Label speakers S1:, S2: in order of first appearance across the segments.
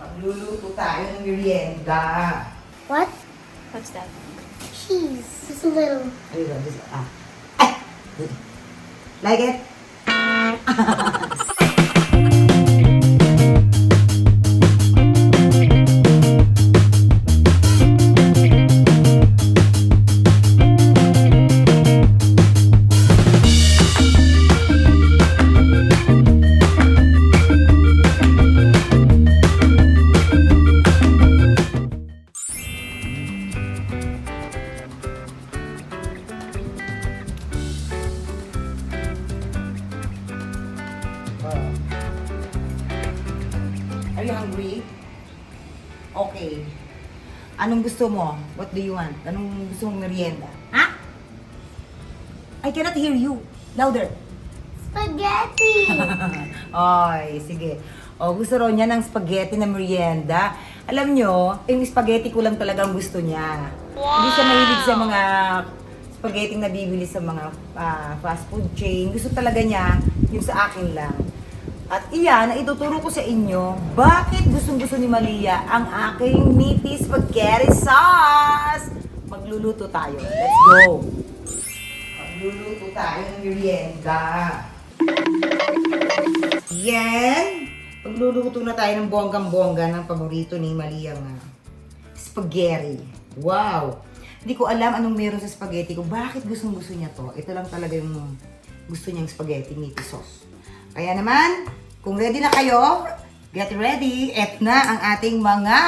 S1: Magluluto tayo ng merienda.
S2: What?
S3: What's that?
S2: Cheese. Just a little.
S1: Ayun, this, ah. Ah! Like it? gusto mo? What do you want? Anong gusto mong merienda? Ha? I cannot hear you. Louder.
S2: Spaghetti.
S1: Ay, sige. O, gusto raw niya ng spaghetti na merienda. Alam nyo, yung spaghetti ko lang talaga ang gusto niya. Hindi siya mahilig sa mga spaghetti na bibili sa mga ah, fast food chain. Gusto talaga niya yung sa akin lang. At iyan, ituturo ko sa inyo bakit gustong-gusto ni Malia ang aking meaty spaghetti sauce. Magluluto tayo. Let's go! Magluluto tayo ng merienda. Yan! Pagluluto na tayo ng bonggang-bongga ng paborito ni Malia nga. Spaghetti. Wow! Hindi ko alam anong meron sa spaghetti ko. Bakit gustong gusto niya to? Ito lang talaga yung gusto niyang spaghetti meaty sauce. Kaya naman, kung ready na kayo, get ready. Et na ang ating mga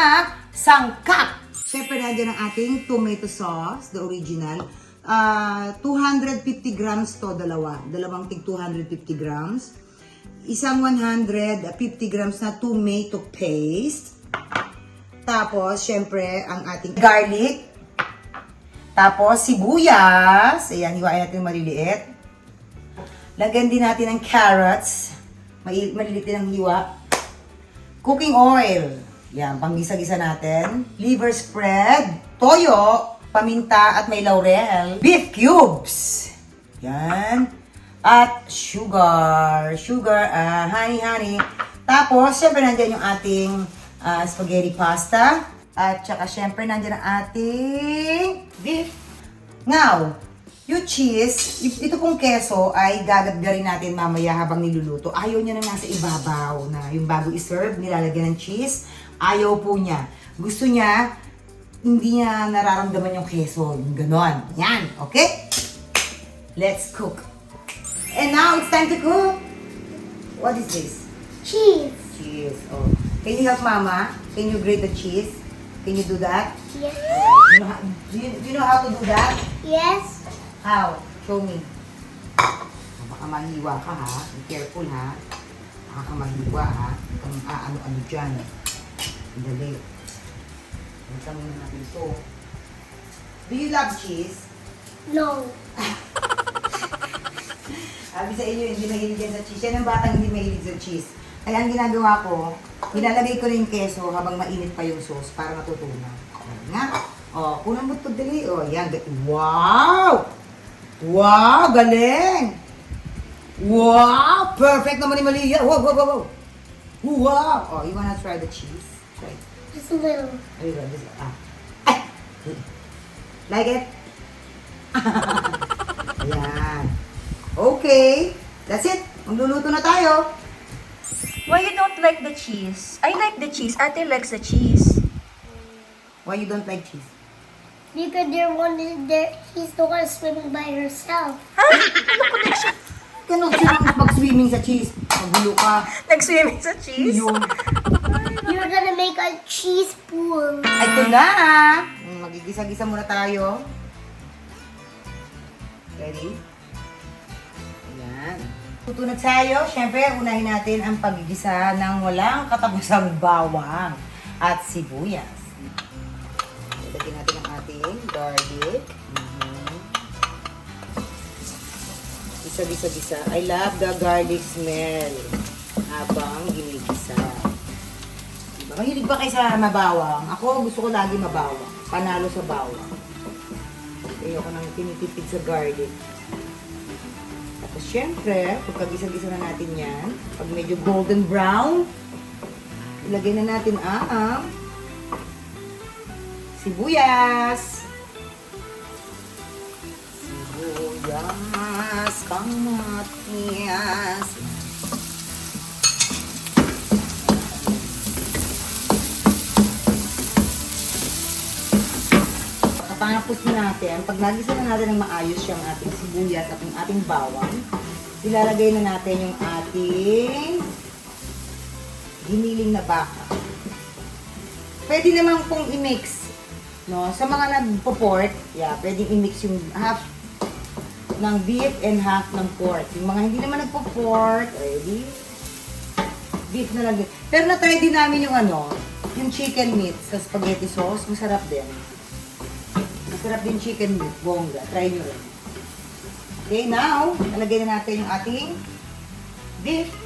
S1: sangkap. Siyempre, nandiyan ang ating tomato sauce, the original. Ah, 250 grams to, dalawa. Dalawang tig 250 grams. Isang 150 grams na tomato paste. Tapos, syempre, ang ating garlic. Tapos, sibuyas. Ayan, hiwain natin maliliit. Lagyan din natin ng carrots. Maliliit din ang hiwa. Cooking oil. Yan, panggisa-gisa natin. Liver spread. Toyo. Paminta at may laurel. Beef cubes. Yan. At sugar. Sugar, ah, honey, honey. Tapos, syempre nandyan yung ating ah, spaghetti pasta. At saka syempre nandyan ang ating beef. Now, yung cheese, ito pong keso ay gagadgarin natin mamaya habang niluluto. Ayaw niya na nasa ibabaw na yung bago iserve, nilalagyan ng cheese. Ayaw po niya. Gusto niya, hindi niya nararamdaman yung keso. Ganon. Yan. Okay? Let's cook. And now it's time to cook. What is this?
S2: Cheese.
S1: Cheese. Oh. Can you help mama? Can you grate the cheese? Can you do that?
S2: Yes.
S1: You know how, do, you, do you know how to do that?
S2: Yes.
S1: How? Show me. Baka mahiwa ka ha. Be careful ha. Baka ka mahiwa ha. Kung aano-ano dyan. Dali. Basta muna natin ito. Do you love cheese?
S2: No.
S1: Sabi sa inyo, hindi mahilig yan sa cheese. Yan ang batang hindi mahilig sa cheese. Kaya ang ginagawa ko, nilalagay ko rin yung keso habang mainit pa yung sauce para matutunan. Ayan nga. O, kunan mo ito dali. O, yan. Wow! Wow! Galing! Wow! Perfect naman ni Malia. Wow, wow, wow, wow. Wow! Oh, you wanna try the cheese? Try.
S2: Just a little.
S1: Ayun, go. This, ah. Ay! Like it? Ayan. Okay. That's it. Magluluto na tayo.
S3: Why you don't like the cheese? I like the cheese. Ate likes the cheese.
S1: Why you don't like cheese?
S2: Because there one there he's the one swimming by herself.
S3: Ha? Ano connection?
S1: Ganun siya mag-swimming sa cheese. Magulo ka.
S3: Nag-swimming sa cheese?
S1: Yun.
S2: You're gonna make a cheese pool.
S1: Ito na. Mm, Magigisa-gisa muna tayo. Ready? Ayan. Tutunod tayo. Siyempre, unahin natin ang pagigisa ng walang katapusang bawang at sibuyas. Natin ang ating garlic. Mhm. Isa-bisa-bisa. I love the garlic smell habang ginigisa. Diba? Mahilig ba kayo sa mabawang? Ako gusto ko lagi mabawang. Panalo sa bawang. Ayoko nang tinitipid sa garlic. Tapos syempre, pagkagisa-gisa na natin yan, pag medyo golden brown, ilagay na natin ang sibuyas. Sibuyas, kamatis. Pagkatapos natin, pag nagisa na natin ng maayos yung ating sibuyas at yung ating bawang, ilalagay na natin yung ating giniling na baka. Pwede naman pong i-mix. No? Sa mga nagpo-pork, yeah, pwedeng i-mix yung half ng beef and half ng pork. Yung mga hindi naman nagpo-pork, ready? Beef na lang. Pero na-try din namin yung ano, yung chicken meat sa spaghetti sauce. Masarap din. Masarap din chicken meat, bongga. Try nyo rin. Okay, now, nalagay na natin yung ating beef.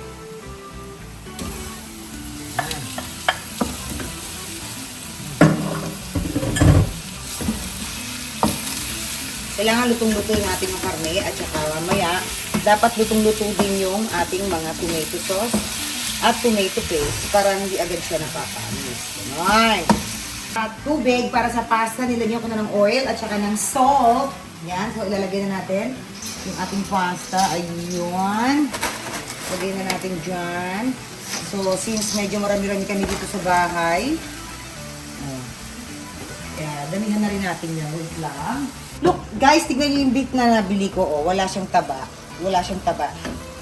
S1: Kailangan lutong-luto yung ating karne at saka mamaya dapat lutong-luto din yung ating mga tomato sauce at tomato paste para hindi agad siya napapanis. Ganun. At tubig para sa pasta, nilagyan ko na ng oil at saka ng salt. Yan, so ilalagay na natin yung ating pasta. Ayun. Lagay na natin dyan. So, since medyo marami-rami kami dito sa bahay, oh, kaya damihan na rin natin yan. Wait lang. Look, guys, tignan niyo yung beef na nabili ko. Oh, wala siyang taba. Wala siyang taba.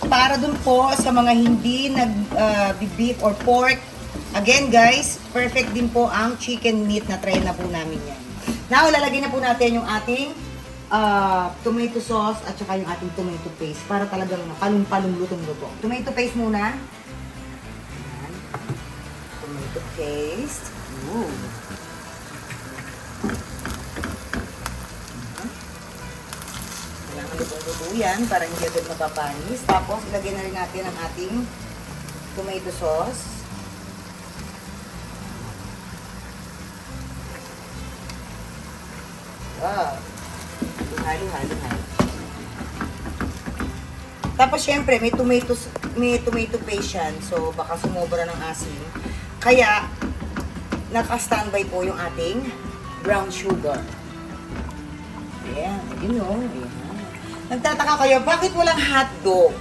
S1: Para dun po sa mga hindi nag-beef or pork, again guys, perfect din po ang chicken meat na try na po namin yan. Now, lalagay na po natin yung ating ah, tomato sauce at saka yung ating tomato paste para talagang palong-palong lutong-luto. Tomato paste muna. Ayan. Tomato paste. Ooh. Yan para hindi agad mapapanis. Tapos, ilagay na rin natin ang ating tomato sauce. Wow. Halo, halo, halo. Tapos, syempre, may tomato, may tomato paste yan. So, baka sumobra ng asin. Kaya, naka-standby po yung ating brown sugar. Ayan, yun o. Ayan. Nagtataka kayo, bakit walang hotdog?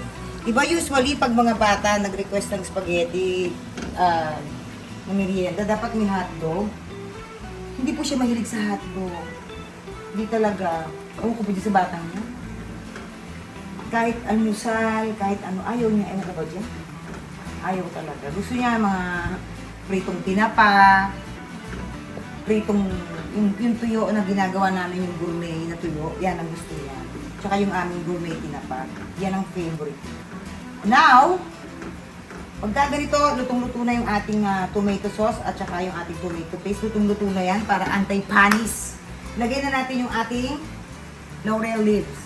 S1: Diba usually pag mga bata nag-request ng spaghetti uh, na merienda, dapat may hotdog? Hindi po siya mahilig sa hotdog. Hindi talaga. Ewan ko dyan sa batang niya. Kahit almusal, kahit ano, ayaw niya. Ewan ko ba dyan? Ayaw talaga. Gusto niya mga pritong tinapa, pritong, yung, yung tuyo na ginagawa namin yung gourmet na tuyo, yan ang gusto niya. Tsaka yung aming gourmet tinapa, yan ang favorite. Now, pagka ganito, lutong-luto na yung ating ah, tomato sauce at saka yung ating tomato paste, lutong-luto na yan para anti-panis. Lagay na natin yung ating laurel leaves.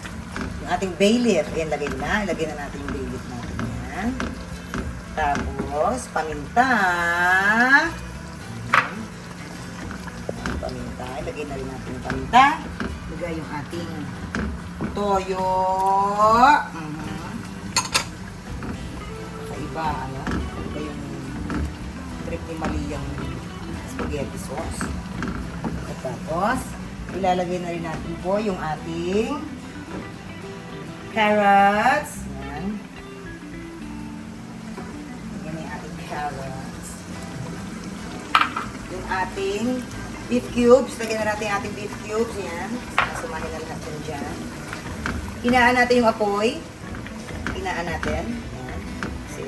S1: Yung ating bay leaf. Ayan, lagay na. Lagay na natin yung bay leaf natin yan. Tapos, paminta. paminta. Ilagay na rin natin yung paminta. Ilagay yung ating toyo. Mhm. Kaiba, ano? Iba yung trip ni Maliyang spaghetti sauce. At tapos, ilalagay na rin natin po yung ating carrots. Yan. Yung ating carrots yung ating beef cubes. Lagyan na natin ating beef cubes. Yan. Sumahin na lahat yun dyan. Hinaan natin yung apoy. Hinaan natin. Yan. Kasi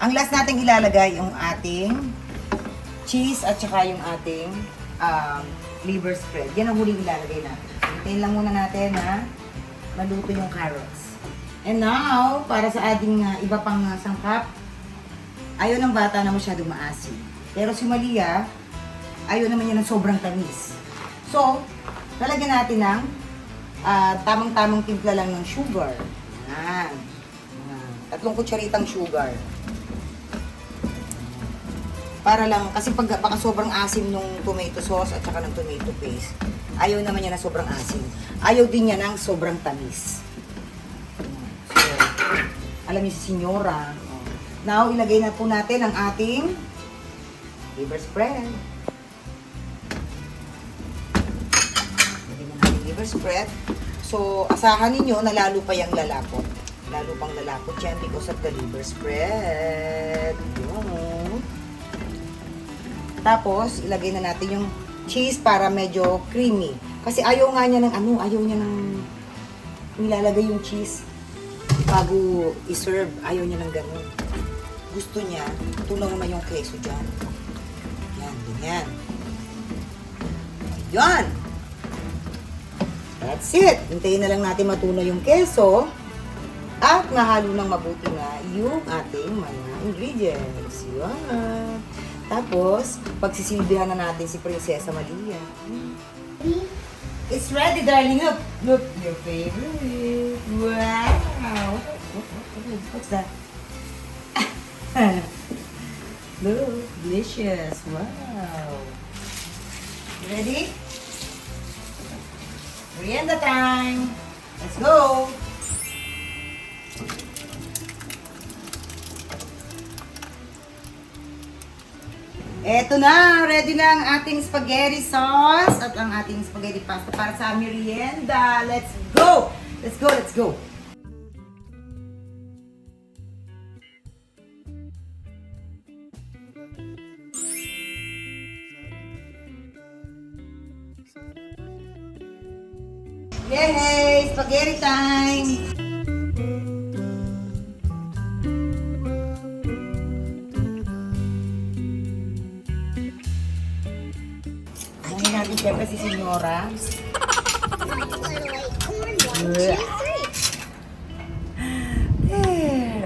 S1: ang last nating ilalagay yung ating cheese at saka yung ating um, liver spread. Yan ang huling ilalagay natin. Hintayin lang muna natin na maluto yung carrots. And now, para sa ating uh, iba pang uh, sangkap, ayaw ng bata na masyadong maasim. Pero si Malia, ayaw naman niya ng sobrang tamis. So, lalagyan natin ng ah, tamang-tamang timpla lang ng sugar. Yan. Tatlong kutsaritang sugar. Para lang, kasi pag baka sobrang asim nung tomato sauce at saka ng tomato paste, ayaw naman niya na sobrang asim. Ayaw din niya ng sobrang tamis. Alam niyo si Senyora. Now, ilagay na po natin ang ating liver spread. Lagyan na natin liver spread. So, asahan ninyo na lalo pa yung lalapot. Lalo pang lalapot yan because of the liver spread. Yun. Tapos, ilagay na natin yung cheese para medyo creamy. Kasi ayaw nga niya ng ano, ayaw niya ng nilalagay yung cheese bago i-serve. Ayaw niya ng ganun. Gusto niya, tunaw na yung keso dyan. Yan, ganyan. Yan! That's it. Hintayin na lang natin matunaw yung keso at mahalo ng mabuti na yung ating mga ingredients. Yan. Tapos, pagsisilbihan na natin si Prinsesa Malia. It's ready, darling. Look, look, your favorite. Wow. What, what, what, what's that? look, delicious. Wow. Ready? Merienda time. Let's go. Eto na, ready na ang ating spaghetti sauce at ang ating spaghetti pasta para sa merienda. Let's go! Let's go, let's go! Yay! Spaghetti time! Ano natin siyempre si Senyora. There.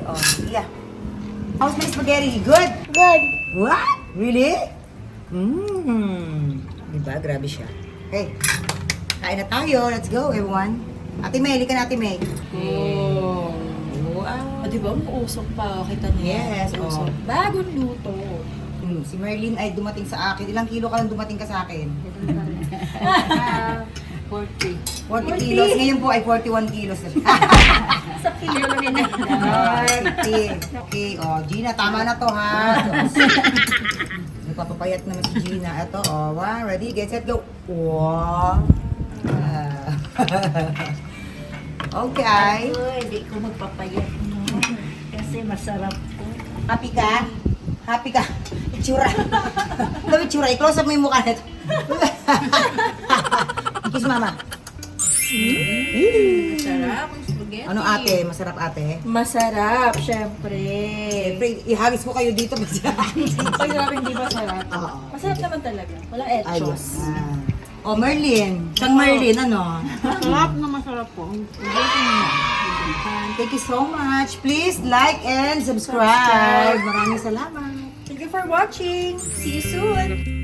S1: Oh, yeah. How's my spaghetti? Good?
S2: Good.
S1: What? Really? Mmm. Diba? Grabe siya. Okay. Kain na tayo. Let's go, everyone. Ate May, ka na Ate May. Oh. Wow.
S3: O, di ba? Umuusok pa. Kita niyo.
S1: Yes, oo.
S3: Bagong luto.
S1: Hmm, si Merlin ay dumating sa akin. Ilang kilo ka lang dumating ka sa akin?
S3: 40.
S1: 40 kilos. Ngayon po ay 41 kilos na siya.
S3: Sa kilo yun.
S1: Ay, okay. Okay, oh, Gina, tama na to ha. Nagpapapayat naman si Gina. Ito, oh, one, ready, get set, go. Wow. Ah. okay.
S3: Ay, hindi ko magpapayat mo. Kasi masarap po.
S1: Happy ka? Happy ka? Itsura. Ano itsura? I-close up mo yung mukha nito. Kiss mama.
S3: Masarap ang spaghetti.
S1: Ano ate? Masarap ate?
S3: Masarap, syempre.
S1: Siyempre, ihagis ko kayo dito.
S3: Pag sabi hindi masarap.
S1: Oo.
S3: Masarap naman talaga. Wala
S1: Ayos.
S3: etchos.
S1: Oh, Merlin. Kang Merlin, ano?
S3: Masarap na masarap po.
S1: Thank you so much. Please like and subscribe. Maraming salamat.
S3: Thank you for watching. See you soon.